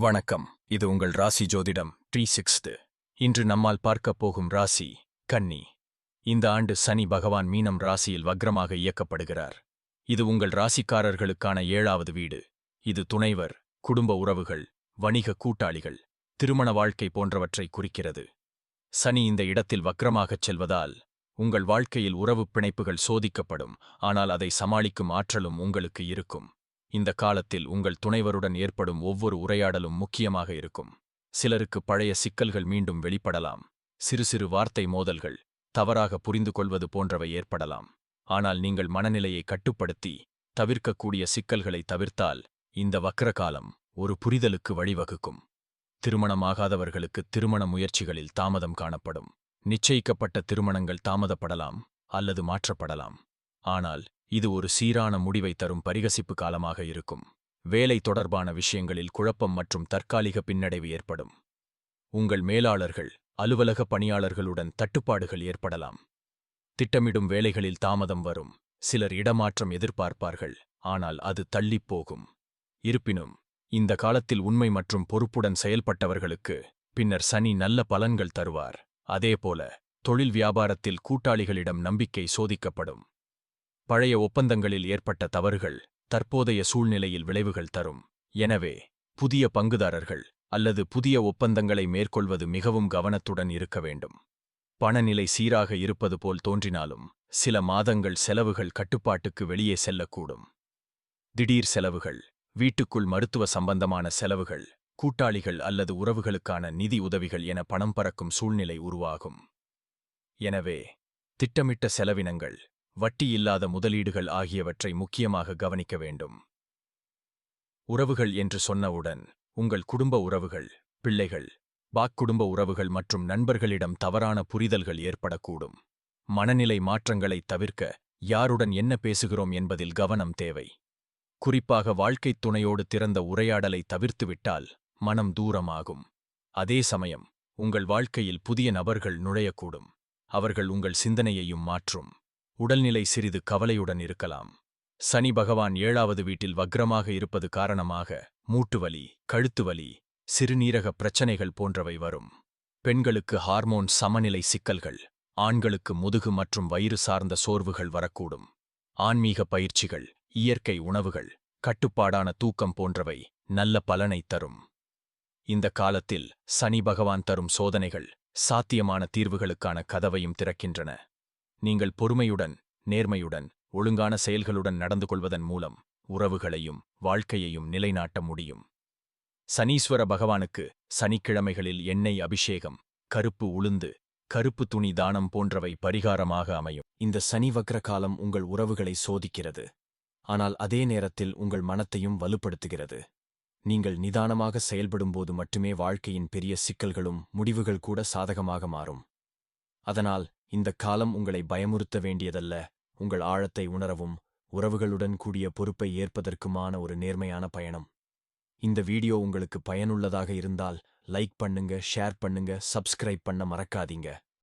வணக்கம். இது உங்கள் ராசி ஜோதிடம் த்ரீ சிக்ஸ்து. இன்று நம்மால் பார்க்கப் போகும் ராசி கன்னி. இந்த ஆண்டு சனி பகவான் மீனம் ராசியில் வக்ரமாக இயக்கப்படுகிறார். இது உங்கள் ராசிக்காரர்களுக்கான ஏழாவது வீடு. இது துணைவர் குடும்ப உறவுகள் வணிக கூட்டாளிகள் திருமண வாழ்க்கை போன்றவற்றை குறிக்கிறது. சனி இந்த இடத்தில் வக்ரமாகச் செல்வதால் உங்கள் வாழ்க்கையில் உறவுப் பிணைப்புகள் சோதிக்கப்படும். ஆனால் அதை சமாளிக்கும் ஆற்றலும் உங்களுக்கு இருக்கும். இந்த காலத்தில் உங்கள் துணைவருடன் ஏற்படும் ஒவ்வொரு உரையாடலும் முக்கியமாக இருக்கும். சிலருக்கு பழைய சிக்கல்கள் மீண்டும் வெளிப்படலாம். சிறு சிறு வார்த்தை மோதல்கள் தவறாக புரிந்து கொள்வது போன்றவை ஏற்படலாம். ஆனால் நீங்கள் மனநிலையை கட்டுப்படுத்தி தவிர்க்கக்கூடிய சிக்கல்களை தவிர்த்தால் இந்த வக்ரகாலம் ஒரு புரிதலுக்கு வழிவகுக்கும். திருமணமாகாதவர்களுக்கு திருமண முயற்சிகளில் தாமதம் காணப்படும். நிச்சயிக்கப்பட்ட திருமணங்கள் தாமதப்படலாம் அல்லது மாற்றப்படலாம். ஆனால் இது ஒரு சீரான முடிவை தரும் பரிகசிப்பு காலமாக இருக்கும். வேலை தொடர்பான விஷயங்களில் குழப்பம் மற்றும் தற்காலிக பின்னடைவு ஏற்படும். உங்கள் மேலாளர்கள் அலுவலக பணியாளர்களுடன் தட்டுப்பாடுகள் ஏற்படலாம். திட்டமிடும் வேலைகளில் தாமதம் வரும். சிலர் இடமாற்றம் எதிர்பார்ப்பார்கள் ஆனால் அது தள்ளிப் போகும். இருப்பினும் இந்த காலத்தில் உண்மை மற்றும் பொறுப்புடன் செயல்பட்டவர்களுக்கு பின்னர் சனி நல்ல பலன்கள் தருவார். அதேபோல தொழில் வியாபாரத்தில் கூட்டாளிகளிடம் நம்பிக்கை சோதிக்கப்படும். பழைய ஒப்பந்தங்களில் ஏற்பட்ட தவறுகள் தற்போதைய சூழ்நிலையில் விளைவுகள் தரும். எனவே புதிய பங்குதாரர்கள் அல்லது புதிய ஒப்பந்தங்களை மேற்கொள்வது மிகவும் கவனத்துடன் இருக்க வேண்டும். பணநிலை சீராக இருப்பது போல் தோன்றினாலும் சில மாதங்கள் செலவுகள் கட்டுப்பாட்டுக்கு வெளியே செல்லக்கூடும். திடீர் செலவுகள் வீட்டுக்குள் மருத்துவ சம்பந்தமான செலவுகள் கூட்டாளிகள் அல்லது உறவுகளுக்கான நிதி உதவிகள் என பணம் பறக்கும் சூழ்நிலை உருவாகும். எனவே திட்டமிட்ட செலவினங்கள் வட்டியில்லாத முதலீடுகள் ஆகியவற்றை முக்கியமாக கவனிக்க வேண்டும். உறவுகள் என்று சொன்னவுடன் உங்கள் குடும்ப உறவுகள் பிள்ளைகள் வாக்குடும்ப உறவுகள் மற்றும் நண்பர்களிடம் தவறான புரிதல்கள் ஏற்படக்கூடும். மனநிலை மாற்றங்களை தவிர்க்க யாருடன் என்ன பேசுகிறோம் என்பதில் கவனம் தேவை. குறிப்பாக வாழ்க்கைத் துணையோடு திறந்த உரையாடலை தவிர்த்துவிட்டால் மனம் தூரமாகும். அதே சமயம் உங்கள் வாழ்க்கையில் புதிய நபர்கள் நுழையக்கூடும். அவர்கள் உங்கள் சிந்தனையையும் மாற்றும். உடல்நிலை சிறிது கவலையுடன் இருக்கலாம். சனி பகவான் ஏழாவது வீட்டில் வக்ரமாக இருப்பது காரணமாக மூட்டுவலி கழுத்துவலி சிறுநீரக பிரச்சனைகள் போன்றவை வரும். பெண்களுக்கு ஹார்மோன் சமநிலை சிக்கல்கள் ஆண்களுக்கு முதுகு மற்றும் வயிறு சார்ந்த சோர்வுகள் வரக்கூடும். ஆன்மீக பயிற்சிகள் இயற்கை உணவுகள் கட்டுப்பாடான தூக்கம் போன்றவை நல்ல பலனை தரும். இந்த காலத்தில் சனி பகவான் தரும் சோதனைகள் சாத்தியமான தீர்வுகளுக்கான கதவையும் திறக்கின்றன. நீங்கள் பொறுமையுடன் நேர்மையுடன் ஒழுங்கான செயல்களுடன் நடந்து கொள்வதன் மூலம் உறவுகளையும் வாழ்க்கையையும் நிலைநாட்ட முடியும். சனீஸ்வர பகவானுக்கு சனிக்கிழமைகளில் எண்ணெய் அபிஷேகம் கருப்பு உளுந்து கருப்பு துணி தானம் போன்றவை பரிகாரமாக அமையும். இந்த சனி வக்ர காலம் உங்கள் உறவுகளை சோதிக்கிறது. ஆனால் அதே நேரத்தில் உங்கள் மனத்தையும் வலுப்படுத்துகிறது. நீங்கள் நிதானமாக செயல்படும்போது மட்டுமே வாழ்க்கையின் பெரிய சிக்கல்களும் முடிவுகள் கூட சாதகமாக மாறும். அதனால் இந்த காலம் உங்களை பயமுறுத்த வேண்டியதல்ல. உங்கள் ஆழத்தை உணரவும் உறவுகளுடன் கூடிய பொறுப்பை ஏற்பதற்குமான ஒரு நேர்மையான பயணம். இந்த வீடியோ உங்களுக்கு பயனுள்ளதாக இருந்தால் லைக் பண்ணுங்க ஷேர் பண்ணுங்க சப்ஸ்கிரைப் பண்ண மறக்காதீங்க.